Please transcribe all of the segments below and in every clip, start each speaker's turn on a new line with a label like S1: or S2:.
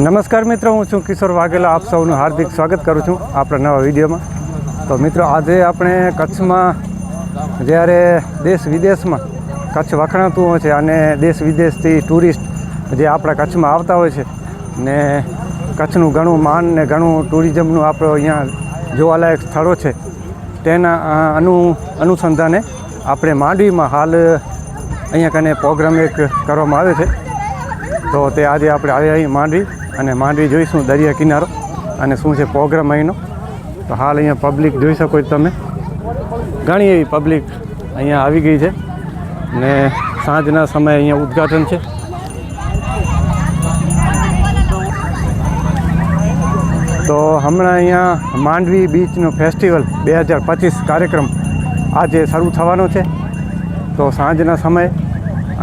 S1: નમસ્કાર મિત્રો, હું છું કિશોર વાઘેલા. આપ સૌનું હાર્દિક સ્વાગત કરું છું આપણા નવા વિડીયોમાં. તો મિત્રો, આજે આપણે કચ્છમાં, જ્યારે દેશ વિદેશમાં કચ્છ વખણાતું હોય છે અને દેશ વિદેશથી ટુરિસ્ટ જે આપણા કચ્છમાં આવતા હોય છે ને કચ્છનું ઘણું માન ને ઘણું ટુરિઝમનું આપણો અહીંયા જોવાલાયક સ્થળો છે, તેના અનુ, અનુસંધાને આપણે માંડવીમાં હાલ અહીંયા કને પ્રોગ્રામ એક કરવામાં આવે છે. તો તે આજે આપણે આવ્યા અહીં માંડવી. અને માંડવી જોઈશું દરિયા કિનારો. અને શું છે પ્રોગ્રામ અહીંનો? તો હાલ અહીંયા પબ્લિક જોઈ શકો છો તમે. ઘણી એવી પબ્લિક અહીંયા આવી ગઈ છે. ને સાંજના સમયે અહીંયા ઉદ્ઘાટન છે. તો હમણાં અહીંયા માંડવી બીચનો ફેસ્ટિવલ બે હજાર પચીસ કાર્યક્રમ આજે શરૂ થવાનો છે. તો સાંજના સમયે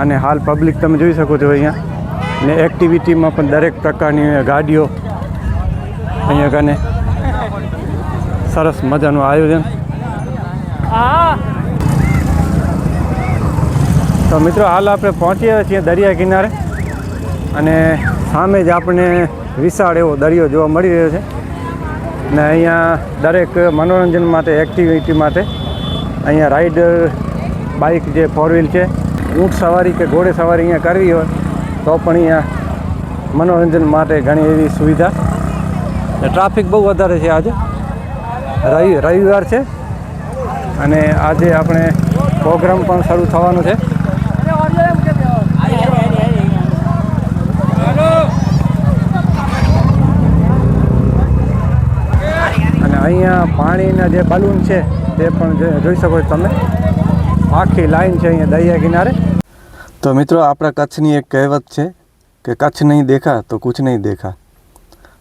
S1: અને હાલ પબ્લિક તમે જોઈ શકો છો અહીંયા. ને એક્ટિવિટીમાં પણ દરેક પ્રકારની ગાડીઓ અહીંયા કને સરસ મજાનું આયોજન. તો મિત્રો, હાલ આપણે પહોંચી આવ્યા છીએ દરિયા કિનારે અને સામે જ આપણને વિશાળ એવો દરિયો જોવા મળી રહ્યો છે. ને અહીંયા દરેક મનોરંજન માટે એક્ટિવિટી માટે અહીંયા રાઈડર બાઇક જે ફોર વ્હીલ છે, ઊંટ સવારી કે ઘોડે સવારી અહીંયા કરવી હોય તો પણ અહીંયા મનોરંજન માટે ઘણી એવી સુવિધા. ટ્રાફિક બહુ વધારે છે આજે. રવિ, રવિવાર છે. અને આજે આપણે પ્રોગ્રામ પણ શરૂ થવાનો છે. અને અહીંયા પાણીના જે બલૂન છે, તે પણ જોઈ શકો છો તમે. આખી લાઈન છે અહીંયા દરિયા કિનારે. તો મિત્રો, આપણા કચ્છની એક કહેવત છે કે કચ્છ નહીં દેખા તો કુછ નહીં દેખા.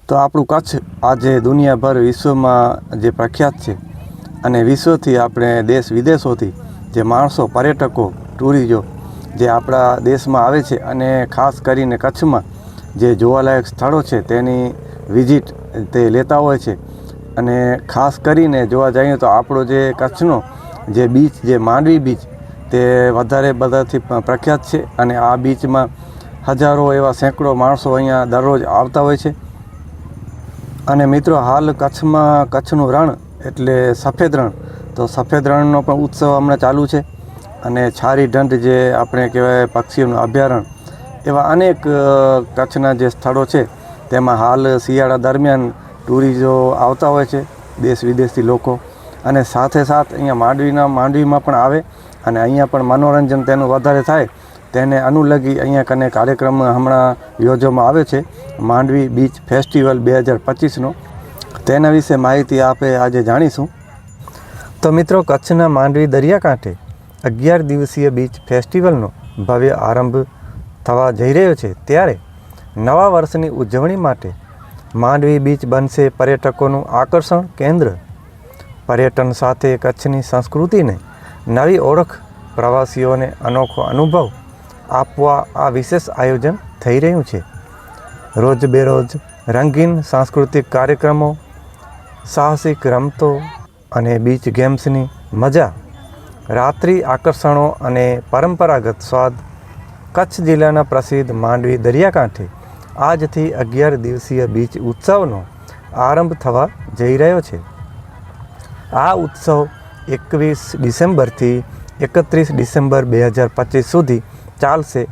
S1: તો આપણું કચ્છ આજે દુનિયાભર વિશ્વમાં જે પ્રખ્યાત છે અને વિશ્વથી આપણે દેશ વિદેશોથી જે માણસો, પર્યટકો, ટુરિઝો જે આપણા દેશમાં આવે છે અને ખાસ કરીને કચ્છમાં જે જોવાલાયક સ્થળો છે તેની વિઝિટ તે લેતા હોય છે. અને ખાસ કરીને જોવા જઈએ તો આપણો જે કચ્છનો જે બીચ, જે માંડવી બીચ તે વધારે બધાથી પ્રખ્યાત છે અને આ બીચમાં હજારો એવા સેંકડો માણસો અહીંયા દરરોજ આવતા હોય છે. અને મિત્રો, હાલ કચ્છમાં કચ્છનું રણ એટલે સફેદ રણ. તો સફેદ રણનો પણ ઉત્સવ હમણાં ચાલુ છે અને છારી ઢંઢ જે આપણે કહેવાય પક્ષીઓનું અભયારણ્ય એવા અનેક કચ્છના જે સ્થળો છે, તેમાં હાલ શિયાળા દરમિયાન ટુરિઝો આવતા હોય છે, દેશ વિદેશથી લોકો. અને સાથે સાથ અહીંયા માંડવીના, માંડવીમાં પણ આવે અને અહીંયા પણ મનોરંજન તેનું વધારે થાય, તેને અનુલગી અહીંયા કને કાર્યક્રમ હમણાં યોજવામાં આવે છે, માંડવી બીચ ફેસ્ટિવલ બે હજાર પચીસનો. તેના વિશે માહિતી આપે આજે જાણીશું. તો મિત્રો, કચ્છના માંડવી દરિયાકાંઠે અગિયાર દિવસીય બીચ ફેસ્ટિવલનો ભવ્ય આરંભ થવા જઈ રહ્યો છે. ત્યારે નવા વર્ષની ઉજવણી માટે માંડવી બીચ બનશે પર્યટકોનું આકર્ષણ કેન્દ્ર. પર્યટન સાથે કચ્છની સંસ્કૃતિને નવી ઓળખ પ્રવાસીઓને અનોખો અનુભવ આપવા આ વિશેષ આયોજન થઈ રહ્યું છે. રોજ બેરોજ રંગીન સાંસ્કૃતિક કાર્યક્રમો, સાહસિક રમતો અને બીચ ગેમ્સની મજા, રાત્રિ આકર્ષણો અને પરંપરાગત સ્વાદ કચ્છ જિલ્લાના પ્રસિદ્ધ માંડવી દરિયાકાંઠે આજથી અગિયાર દિવસીય બીચ ઉત્સવનો આરંભ થવા જઈ રહ્યો છે. આ ઉત્સવ એકવીસ ડિસેમ્બરથી એકત્રીસ ડિસેમ્બર બે હજાર પચીસ સુધી ચાલશે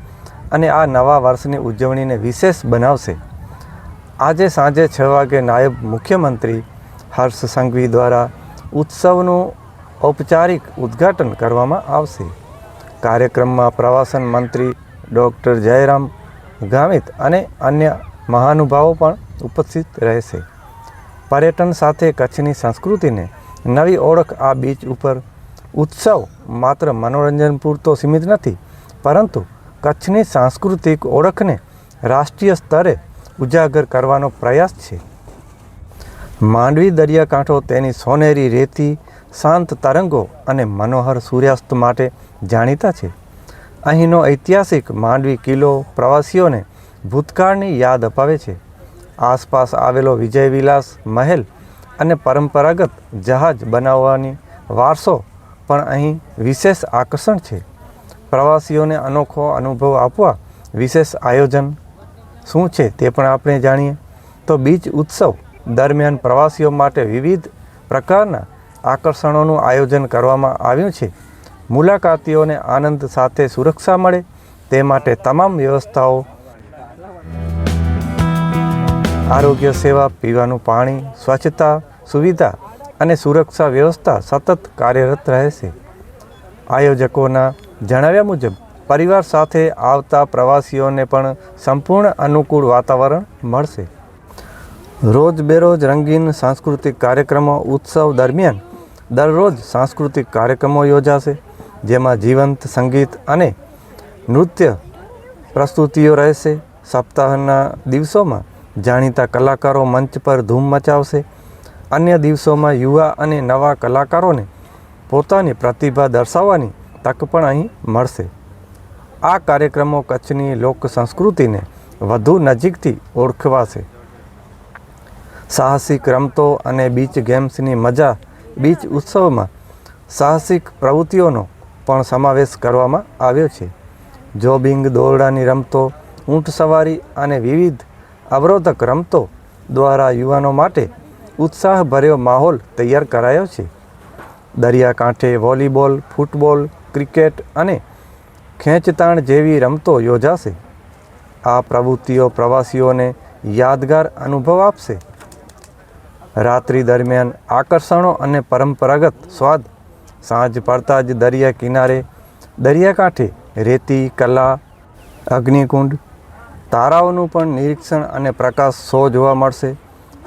S1: અને આ નવા વર્ષની ઉજવણીને વિશેષ બનાવશે. આજે સાંજે છ વાગે નાયબ મુખ્યમંત્રી હર્ષ સંઘવી દ્વારા ઉત્સવનું ઔપચારિક ઉદ્ઘાટન કરવામાં આવશે. કાર્યક્રમમાં પ્રવાસન મંત્રી ડૉક્ટર જયરામ ગામિત અને અન્ય મહાનુભાવો પણ ઉપસ્થિત રહેશે. પર્યટન સાથે કચ્છની સંસ્કૃતિને નવી ઓળખ આ બીચ ઉપર ઉત્સવ માત્ર મનોરંજન પૂરતો સીમિત નથી, પરંતુ કચ્છની સાંસ્કૃતિક ઓળખને રાષ્ટ્રીય સ્તરે ઉજાગર કરવાનો પ્રયાસ છે. માંડવી દરિયાકાંઠો તેની સોનેરી રેતી, શાંત તરંગો અને મનોહર સૂર્યાસ્ત માટે જાણીતા છે. અહીંનો ઐતિહાસિક માંડવી કિલ્લો પ્રવાસીઓને ભૂતકાળની યાદ અપાવે છે. આસપાસ આવેલો વિજય વિલાસ મહેલ અને પરંપરાગત જહાજ બનાવવાની વારસો પણ અહીં વિશેષ આકર્ષણ છે. પ્રવાસીઓને અનોખો અનુભવ આપવા વિશેષ આયોજન શું છે તે પણ આપણે જાણીએ. તો બીચ ઉત્સવ દરમિયાન પ્રવાસીઓ માટે વિવિધ પ્રકારના આકર્ષણોનું આયોજન કરવામાં આવ્યું છે. મુલાકાતીઓને આનંદ સાથે સુરક્ષા મળે તે માટે તમામ વ્યવસ્થાઓ આરોગ્ય સેવા, પીવાનું પાણી, સ્વચ્છતા, સુવિધા અને સુરક્ષા વ્યવસ્થા સતત કાર્યરત રહેશે આયોજકોના જણાવ્યા મુજબ, પરિવાર સાથે આવતા પ્રવાસીઓને પણ સંપૂર્ણ અનુકૂળ વાતાવરણ મળશે. રોજબેરોજ રંગીન સાંસ્કૃતિક કાર્યક્રમો ઉત્સવ દરમિયાન દરરોજ સાંસ્કૃતિક કાર્યક્રમો યોજાશે, જેમાં જીવંત સંગીત અને નૃત્ય પ્રસ્તુતિઓ રહેશે. સપ્તાહના દિવસોમાં જાણીતા કલાકારો મંચ પર ધૂમ મચાવશે. અન્ય દિવસોમાં યુવા અને નવા કલાકારોને પોતાની પ્રતિભા દર્શાવવાની તક પણ અહીં મળશે. આ કાર્યક્રમો કચ્છની લોક સંસ્કૃતિને વધુ નજીકથી ઓળખવાશે. સાહસિક રમતો અને બીચ ગેમ્સની મજા બીચ ઉત્સવમાં સાહસિક પ્રવૃત્તિઓનો પણ સમાવેશ કરવામાં આવ્યો છે. જોબિંગ, દોરડાની રમતો, ઊંટ સવારી અને વિવિધ અવરોધક રમતો દ્વારા યુવાનો માટે ઉત્સાહભર્યો માહોલ તૈયાર કરાયો છે. દરિયાકાંઠે વોલીબોલ, ફૂટબોલ, ક્રિકેટ અને ખેંચતાણ જેવી રમતો યોજાશે. આ પ્રવૃત્તિઓ પ્રવાસીઓને યાદગાર અનુભવ આપશે. રાત્રિ દરમિયાન આકર્ષણો અને પરંપરાગત સ્વાદ સાંજ પડતા જ દરિયા કિનારે દરિયાકાંઠે રેતી, કલા, અગ્નિકુંડ તારાઓનું પણ નિરીક્ષણ અને પ્રકાશ શો જોવા મળશે.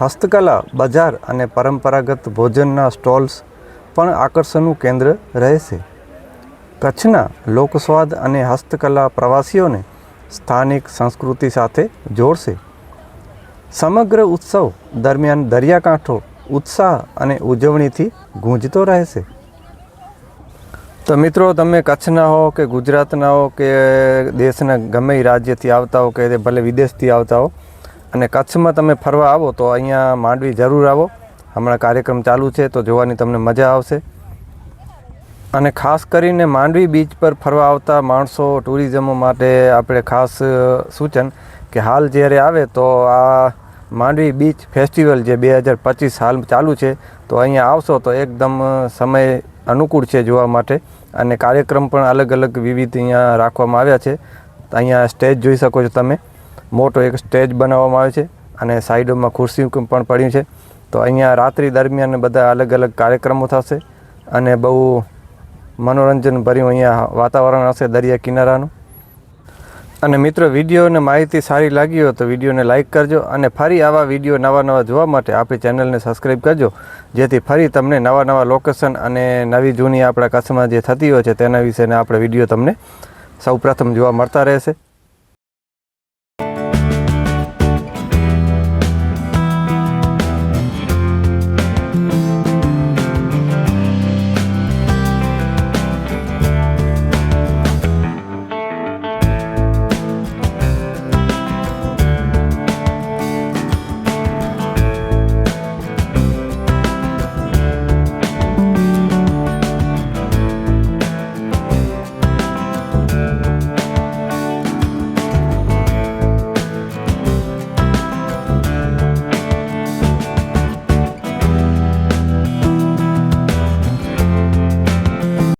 S1: હસ્તકલા, બજાર અને પરંપરાગત ભોજનના સ્ટોલ્સ પણ આકર્ષણનું કેન્દ્ર રહેશે. કચ્છના લોકસ્વાદ અને હસ્તકલા પ્રવાસીઓને સ્થાનિક સંસ્કૃતિ સાથે જોડશે. સમગ્ર ઉત્સવ દરમિયાન દરિયાકાંઠો ઉત્સાહ અને ઉજવણીથી ગુંજતો રહેશે. તો મિત્રો, તમે કચ્છના હો કે ગુજરાતના હો કે દેશના ગમે રાજ્યથી આવતા હો કે ભલે વિદેશથી આવતા હો, અને કચ્છમાં તમે ફરવા આવો તો અહીંયા માંડવી જરૂર આવો. હમણાં કાર્યક્રમ ચાલુ છે તો જોવાની તમને મજા આવશે. અને ખાસ કરીને માંડવી બીચ પર ફરવા આવતા માણસો, ટુરિઝમ માટે આપણે ખાસ સૂચન કે હાલ જ્યારે આવે તો આ માંડવી બીચ ફેસ્ટિવલ જે બે હજાર પચીસ હાલ ચાલુ છે, તો અહીંયા આવશો તો એકદમ સમય અનુકૂળ છે જોવા માટે. અને કાર્યક્રમ પણ અલગ અલગ વિવિધ અહીંયા રાખવામાં આવ્યા છે. અહીંયા સ્ટેજ જોઈ શકો છો તમે. મોટો એક સ્ટેજ બનાવવામાં આવ્યો છે અને સાઈડોમાં ખુરશી પણ પડ્યું છે. તો અહીંયા રાત્રિ દરમિયાન બધા અલગ અલગ કાર્યક્રમો થશે અને બહુ મનોરંજન ભર્યું અહીંયા વાતાવરણ હશે દરિયા કિનારાનું. અને મિત્રો, વિડીયોને માહિતી સારી લાગી હોય તો વિડીયોને લાઇક કરજો અને ફરી આવા વીડિયો નવા નવા જોવા માટે આપણી ચેનલને સબસ્ક્રાઈબ કરજો. જેથી ફરી તમને નવા નવા લોકેશન અને નવી જૂની આપણા કચ્છમાં જે થતી હોય છે તેના વિશેના આપણે વીડિયો તમને સૌપ્રથમ જોવા મળતા રહેશે.